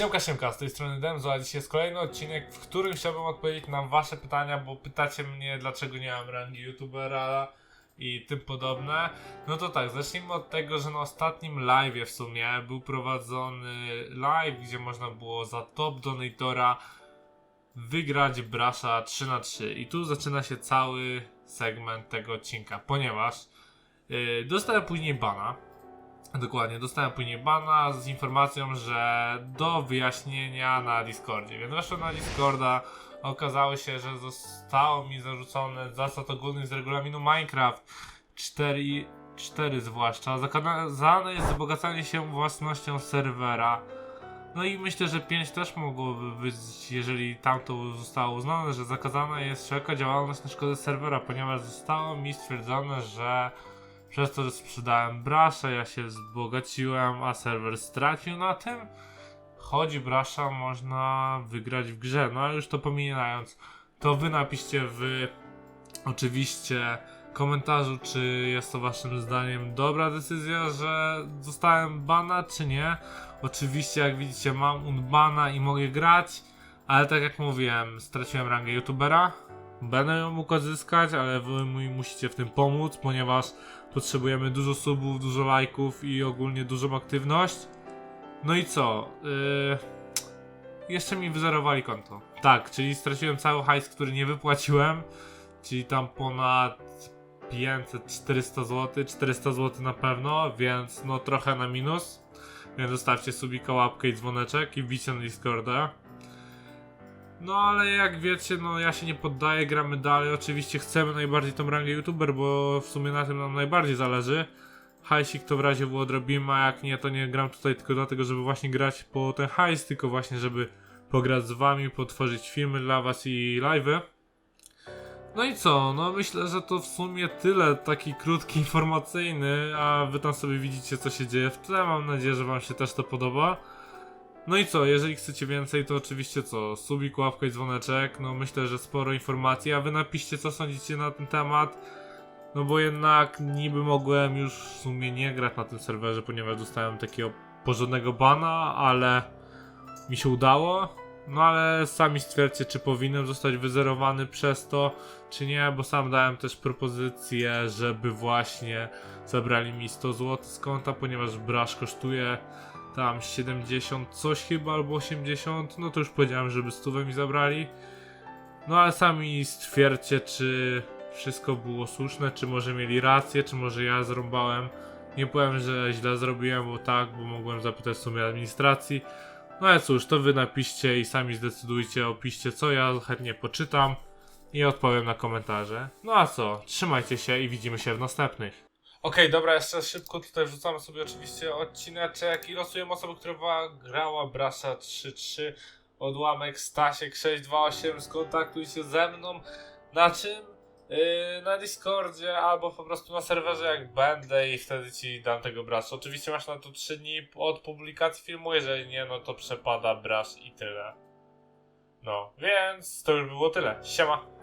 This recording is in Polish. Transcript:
Siemka, siemka, z tej strony Demzo, a dzisiaj jest kolejny odcinek, w którym chciałbym odpowiedzieć na wasze pytania, bo pytacie mnie, dlaczego nie mam rangi youtubera i tym podobne. No to tak, zacznijmy od tego, że na ostatnim live'ie w sumie był prowadzony live, gdzie można było za top donatora wygrać Brasza 3 na 3 i tu zaczyna się cały segment tego odcinka, ponieważ yy, dostałem później bana, Dokładnie, dostałem później bana z informacją, że do wyjaśnienia na Discordzie. Więc weszłem na Discorda, okazało się, że zostało mi zarzucone zasad ogólnych z regulaminu Minecraft 4, 4 zwłaszcza. Zakazane jest wzbogacanie się własnością serwera. No i myślę, że 5 też mogłoby być, jeżeli tamto zostało uznane, że zakazana jest wszelka działalność na szkodę serwera, ponieważ zostało mi stwierdzone, że przez to, że sprzedałem Brasza, ja się wzbogaciłem, a serwer stracił na tym. Choć Brasza można wygrać w grze. No ale już to pominając, to wy napiszcie w oczywiście komentarzu, czy jest to waszym zdaniem dobra decyzja, że zostałem bana, czy nie. Oczywiście, jak widzicie, mam unbana i mogę grać, ale tak jak mówiłem, straciłem rangę youtubera. Będę ją mógł odzyskać, ale wy mi musicie w tym pomóc, ponieważ potrzebujemy dużo subów, dużo lajków i ogólnie dużą aktywność. No i co? Yy... Jeszcze mi wyzerowali konto. Tak, czyli straciłem cały hajs, który nie wypłaciłem, czyli tam ponad 500-400 zł, 400 zł na pewno, więc no trochę na minus. Więc zostawcie subika, łapkę i dzwoneczek i wbijcie na Discorda. No ale jak wiecie, no ja się nie poddaję, gramy dalej. Oczywiście chcemy najbardziej tą rangę youtuber, bo w sumie na tym nam najbardziej zależy. Hajsik to w razie było odrobimy, a jak nie, to nie gram tutaj tylko dlatego, żeby właśnie grać po ten hajs, tylko właśnie, żeby pograć z wami, potworzyć filmy dla was i live'y. No i co, no myślę, że to w sumie tyle, taki krótki, informacyjny, a wy tam sobie widzicie co się dzieje w tle, mam nadzieję, że wam się też to podoba. No i co, jeżeli chcecie więcej, to oczywiście co, subik, łapka i dzwoneczek, no myślę, że sporo informacji, a wy napiszcie co sądzicie na ten temat, no bo jednak niby mogłem już w sumie nie grać na tym serwerze, ponieważ dostałem takiego porządnego bana, ale mi się udało, no ale sami stwierdźcie, czy powinienem zostać wyzerowany przez to, czy nie, bo sam dałem też propozycję, żeby właśnie zabrali mi 100 zł z konta, ponieważ brasz kosztuje tam 70 coś chyba albo 80, no to już powiedziałem, żeby stówę mi zabrali. No ale sami stwierdźcie, czy wszystko było słuszne, czy może mieli rację, czy może ja zrąbałem. Nie powiem, że źle zrobiłem, bo tak, bo mogłem zapytać w sumie administracji. No ale cóż, to wy napiszcie i sami zdecydujcie, opiszcie co ja chętnie poczytam i odpowiem na komentarze. No a co, trzymajcie się i widzimy się w następnych. Okej, dobra, jeszcze szybko tutaj wrzucamy sobie oczywiście odcineczek i losujemy osobę, która grała Brasza 3-3, odłamek Stasiek 628, skontaktuj się ze mną, na czym? Yy, na Discordzie albo po prostu na serwerze jak będę i wtedy ci dam tego Brasza. Oczywiście masz na to 3 dni od publikacji filmu, jeżeli nie, no to przepada Brasz i tyle. No, więc to już było tyle. Siema!